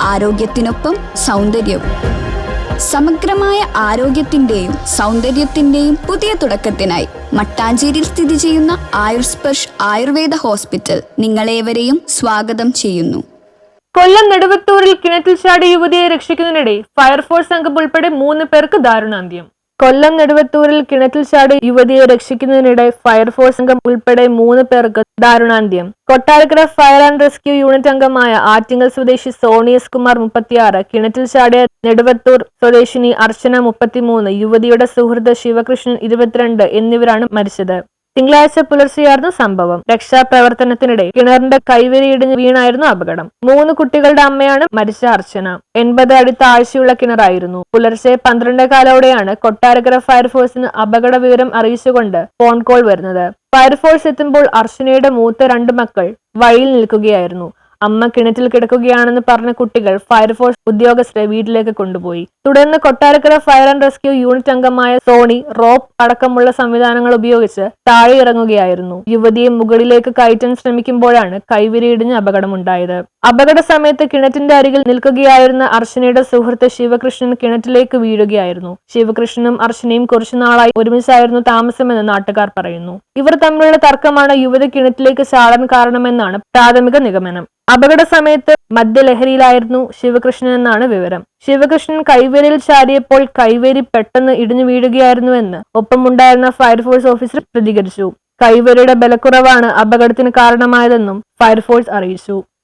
ആരോഗ്യത്തിനൊപ്പം സൗന്ദര്യവും. സമഗ്രമായ ആരോഗ്യത്തിന്റെയും സൗന്ദര്യത്തിന്റെയും പുതിയ തുടക്കത്തിനായി മട്ടാഞ്ചേരിയിൽ സ്ഥിതി ചെയ്യുന്ന ആയുർസ്പർഷ് ആയുർവേദ ഹോസ്പിറ്റൽ നിങ്ങളേവരെയും സ്വാഗതം ചെയ്യുന്നു. കൊല്ലം നെടുവത്തൂരിൽ കിണറ്റിൽ ചാടിയ യുവതിയെ രക്ഷിക്കുന്നതിനിടെ ഫയർഫോഴ്സ് സംഘം ഉൾപ്പെടെ മൂന്ന് പേർക്ക് ദാരുണാന്ത്യം. കൊല്ലം നെടുവത്തൂരിൽ കിണറ്റിൽ ചാടി യുവതിയെ രക്ഷിക്കുന്നതിനിടെ ഫയർഫോഴ്സ് അംഗം ഉൾപ്പെടെ മൂന്ന് പേർക്ക് ദാരുണാന്ത്യം. Kottarakkara fire and rescue unit അംഗമായ ആറ്റിങ്ങൽ സ്വദേശി സോണിയസ് കുമാർ മുപ്പത്തിയാറ് കിണറ്റിൽ ചാടിയ നെടുവത്തൂർ സ്വദേശിനി അർച്ചന മുപ്പത്തിമൂന്ന് യുവതിയുടെ സുഹൃത്ത് ശിവകൃഷ്ണൻ ഇരുപത്തിരണ്ട് എന്നിവരാണ് മരിച്ചത്. തിങ്കളാഴ്ച പുലർച്ചെയായിരുന്നു സംഭവം. രക്ഷാപ്രവർത്തനത്തിനിടെ കിണറിന്റെ കൈവരിയിടിഞ്ഞ് വീണായിരുന്നു അപകടം. മൂന്ന് കുട്ടികളുടെ അമ്മയാണ് മരിച്ച അർച്ചന. എൺപത് അടി താഴ്ചയുള്ള കിണറായിരുന്നു. പുലർച്ചെ പന്ത്രണ്ട് കാലോടെയാണ് കൊട്ടാരക്കര ഫയർഫോഴ്സിന് അപകട വിവരം അറിയിച്ചുകൊണ്ട് ഫോൺ കോൾ വരുന്നത്. ഫയർഫോഴ്സ് എത്തുമ്പോൾ അർച്ചനയുടെ മൂത്ത രണ്ട് മക്കൾ വഴിയിൽ നിൽക്കുകയായിരുന്നു. അമ്മ കിണറ്റിൽ കിടക്കുകയാണെന്ന് പറഞ്ഞ കുട്ടികൾ ഫയർഫോഴ്സ് ഉദ്യോഗസ്ഥരെ വീട്ടിലേക്ക് കൊണ്ടുപോയി. തുടർന്ന് Kottarakkara fire and rescue unit അംഗമായ സോണി റോപ്പ് അടക്കമുള്ള സംവിധാനങ്ങൾ ഉപയോഗിച്ച് താഴെ ഇറങ്ങുകയായിരുന്നു യുവതിയെ മുകളിലേക്ക് കയറ്റാൻ ശ്രമിക്കുമ്പോഴാണ് കൈവിരിയിടിഞ്ഞ് അപകടമുണ്ടായത്. അപകട സമയത്ത് കിണറ്റിന്റെ അരികിൽ നിൽക്കുകയായിരുന്ന അർച്ചനയുടെ സുഹൃത്ത് ശിവകൃഷ്ണൻ കിണറ്റിലേക്ക് വീഴുകയായിരുന്നു. ശിവകൃഷ്ണനും അർച്ചനയും കുറച്ചുനാളായി ഒരുമിച്ചായിരുന്നു താമസമെന്ന് നാട്ടുകാർ പറയുന്നു. ഇവർ തമ്മിലുള്ള തർക്കമാണ് യുവതി കിണറ്റിലേക്ക് ചാടാൻ കാരണമെന്നാണ് പ്രാഥമിക നിഗമനം. അപകട സമയത്ത് മദ്യലഹരിയിലായിരുന്നു ശിവകൃഷ്ണൻ എന്നാണ് വിവരം. ശിവകൃഷ്ണൻ കൈവേലിയിൽ ചാടിയപ്പോൾ കൈവേരി പെട്ടെന്ന് ഇടിഞ്ഞു വീഴുകയായിരുന്നുവെന്ന് ഒപ്പമുണ്ടായിരുന്ന ഫയർഫോഴ്സ് ഓഫീസർ പ്രതികരിച്ചു. കൈവേരിയുടെ ബലക്കുറവാണ് അപകടത്തിന് കാരണമായതെന്നും ഫയർഫോഴ്സ് അറിയിച്ചു.